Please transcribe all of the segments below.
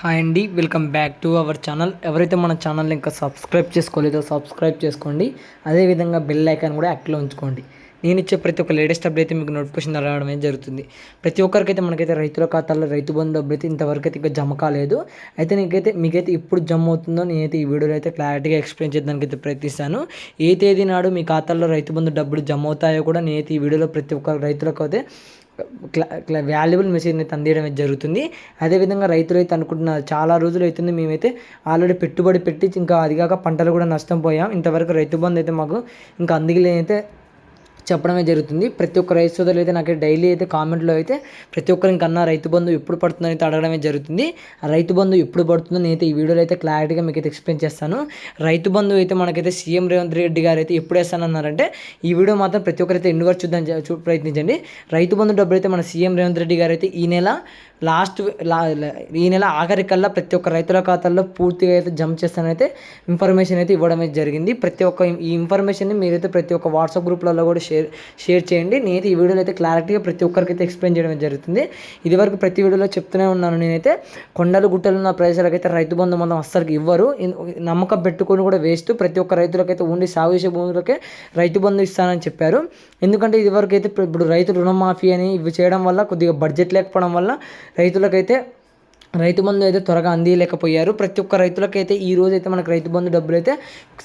Hi అండి welcome back to our channel. ఎవరైతే మన ఛానల్ ఇంకా సబ్స్క్రైబ్ చేసుకోలేదో సబ్స్క్రైబ్ చేసుకోండి. అదేవిధంగా బెల్ ఐకాన్ కూడా యాక్టివ్లో ఉంచుకోండి. నేను ఇచ్చే ప్రతి ఒక్క లేటెస్ట్ అప్డేట్ అయితే మీకు నోటిఫికేషన్ రావడం అయితే జరుగుతుంది. ప్రతి ఒక్కరికైతే మనకైతే రైతుల ఖాతాల్లో రైతు బంధు డబ్బులు ఇంతవరకు అయితే ఇంకా జమ కాలేదు. అయితే నీకైతే మీకైతే ఇప్పుడు జమ అవుతుందో నేనైతే ఈ వీడియోలో అయితే క్లారిటీగా ఎక్స్ప్లెయిన్ చేయడానికి అయితే ప్రయత్నిస్తాను. ఏ తేదీ నాడు మీ ఖాతాల్లో రైతు బంధు డబ్బులు జమ అవుతాయో కూడా నేనైతే ఈ వీడియోలో ప్రతి ఒక్క రైతులకు అయితే క్లా వాల్యుబుల్ మెసేజ్ అయితే అందించడం అయితే జరుగుతుంది. అదేవిధంగా రైతులు అయితే అనుకుంటున్నారు చాలా రోజులు అవుతుంది. మేమైతే ఆల్రెడీ పెట్టుబడి పెట్టి ఇంకా అదిగాక పంటలు కూడా నష్టం పోయాం. ఇంతవరకు రైతు బంధు అయితే మాకు ఇంకా అందుకలైతే చెప్పడమే జరుగుతుంది. ప్రతి ఒక్క రైతు సోదరులు అయితే నాకు డైలీ అయితే కామెంట్లో అయితే ప్రతి ఒక్కరికి ఇంకన్నా రైతు బంధు ఎప్పుడు పడుతుందో అయితే అడగడమే జరుగుతుంది. ఆ రైతు బంధు ఎప్పుడు పడుతుందో నేనైతే ఈ వీడియోలో అయితే క్లారిటీగా మీకు అయితే ఎక్స్ప్లెయిన్ చేస్తాను. రైతు బంధు అయితే మనకైతే సీఎం రేవంత్ రెడ్డి గారు అయితే ఎప్పుడు వేస్తానన్నారంటే ఈ వీడియో మాత్రం ప్రతి ఒక్కరైతే ఎన్ని వరకు చూద్దాం చూ- ప్రయత్నించండి. రైతు బంధు డబ్బులు అయితే మన సీఎం రేవంత్ రెడ్డి గారు అయితే ఈ నెల లాస్ట్ ఈ నెల ఆఖరికల్లా ప్రతి ఒక్క రైతుల ఖాతాల్లో పూర్తిగా అయితే జమ చేస్తానైతే ఇన్ఫర్మేషన్ అయితే ఇవ్వడం అయితే జరిగింది. ప్రతి ఒక్క ఈ ఇన్ఫర్మేషన్ని మీరైతే ప్రతి ఒక్క వాట్సాప్ గ్రూప్లలో కూడా షేర్ షేర్ చేయండి. నేనైతే ఈ వీడియోలో అయితే క్లారిటీగా ప్రతి ఒక్కరికి అయితే ఎక్స్ప్లెయిన్ చేయడం జరుగుతుంది జరుగుతుంది. ఇదివరకు ప్రతి వీడియోలో చెప్తూనే ఉన్నాను. నేనైతే కొండలు గుట్టలు ఉన్న ప్రదేశాలకైతే రైతు బంధు మనం అస్సలు ఇవ్వరు. నమ్మకం పెట్టుకొని కూడా వేస్తూ ప్రతి ఒక్క రైతులకైతే ఉండి సాగు చేసే భూములకే రైతు బంధు ఇస్తానని చెప్పారు. ఎందుకంటే ఇదివరకు అయితే ఇప్పుడు రైతు రుణమాఫీ అని ఇవి చేయడం వల్ల కొద్దిగా బడ్జెట్ లేకపోవడం వల్ల రైతులకైతే రైతు బంధు అయితే త్వరగా అందియలేకపోయారు. ప్రతి ఒక్క రైతులకైతే ఈ రోజు అయితే మనకు రైతు బంధు డబ్బులు అయితే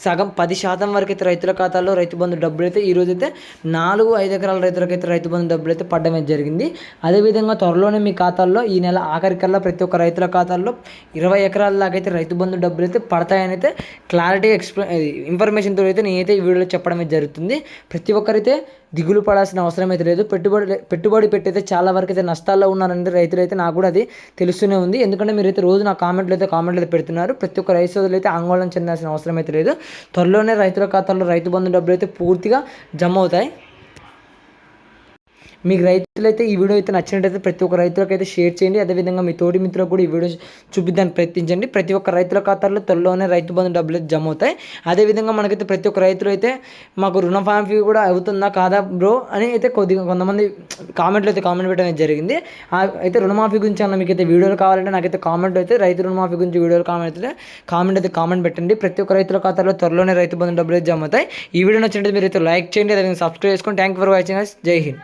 సగం పది శాతం వరకు అయితే రైతుల ఖాతాల్లో రైతు బంధు డబ్బులు అయితే ఈ రోజు అయితే నాలుగు ఐదు ఎకరాల రైతులకైతే రైతు బంధు డబ్బులు అయితే పడడం అయితే జరిగింది. అదేవిధంగా త్వరలోనే మీ ఖాతాల్లో ఈ నెల ఆఖరికల్లా ప్రతి ఒక్క రైతుల ఖాతాల్లో ఇరవై ఎకరాల దాకా అయితే రైతు బంధు డబ్బులు అయితే పడతాయని అయితే క్లారిటీ ఎక్స్ప్లెయిన్ ఇన్ఫర్మేషన్తో అయితే నేనైతే ఈ వీడియోలో చెప్పడమే జరుగుతుంది. ప్రతి ఒక్కరైతే దిగులు పడాల్సిన అవసరం అయితే లేదు. పెట్టుబడి పెట్టుబడి పెట్టయితే చాలా వరకు అయితే నష్టాల్లో ఉన్నారంటే రైతులు అయితే నాకు కూడా అది తెలుస్తూనే ఉంది. ఎందుకంటే మీరైతే రోజు నా కామెంట్లు అయితే కామెంట్లు అయితే పెడుతున్నారు. ప్రతి ఒక్క రైతు సోదరులు అయితే ఆందోళన చెందాల్సిన అవసరం అయితే లేదు. త్వరలోనే రైతుల ఖాతాలో రైతు బంధు డబ్బులు అయితే పూర్తిగా జమ అవుతాయి. మీకు రైతులైతే ఈ వీడియో అయితే నచ్చినట్టయితే ప్రతి ఒక్క రైతులకైతే షేర్ చేయండి. అదేవిధంగా మీ తోటి మిత్రులకు కూడా ఈ వీడియో చూపిద్దాన్ని ప్రయత్నించండి. ప్రతి ఒక్క రైతుల ఖాతాల్లో త్వరలోనే రైతు బంధు డబ్బులు అయితే జమ అవుతాయి. అదేవిధంగా మనకైతే ప్రతి ఒక్క రైతులు అయితే మాకు రుణమాఫీ కూడా అవుతుందా కాదా బ్రో అని అయితే కొద్దిగా కొంతమంది కామెంట్లు అయితే కామెంట్ పెట్టడం జరిగింది. ఆ- అయితే రుణమాఫీ గురించి అన్న మీకు అయితే వీడియోలు కావాలంటే నాకైతే కామెంట్ అయితే రైతు రుణమాఫీ గురించి వీడియోలు కామెంట్ అయితే కామెంట్ అయితే కామెంట్ పెట్టండి. ప్రతి ఒక్క రైతుల ఖాతాలో త్వరలోనే రైతు బంధు డబ్బులు జమ అవుతాయి. ఈ వీడియో నచ్చినట్టు మీరు అయితే లైక్ చేయండి. అదేవిధంగా సబ్స్క్రైబ్ చేసుకోండి థ్యాంక్ ఫర్ వాచింగ్ జై హింద్.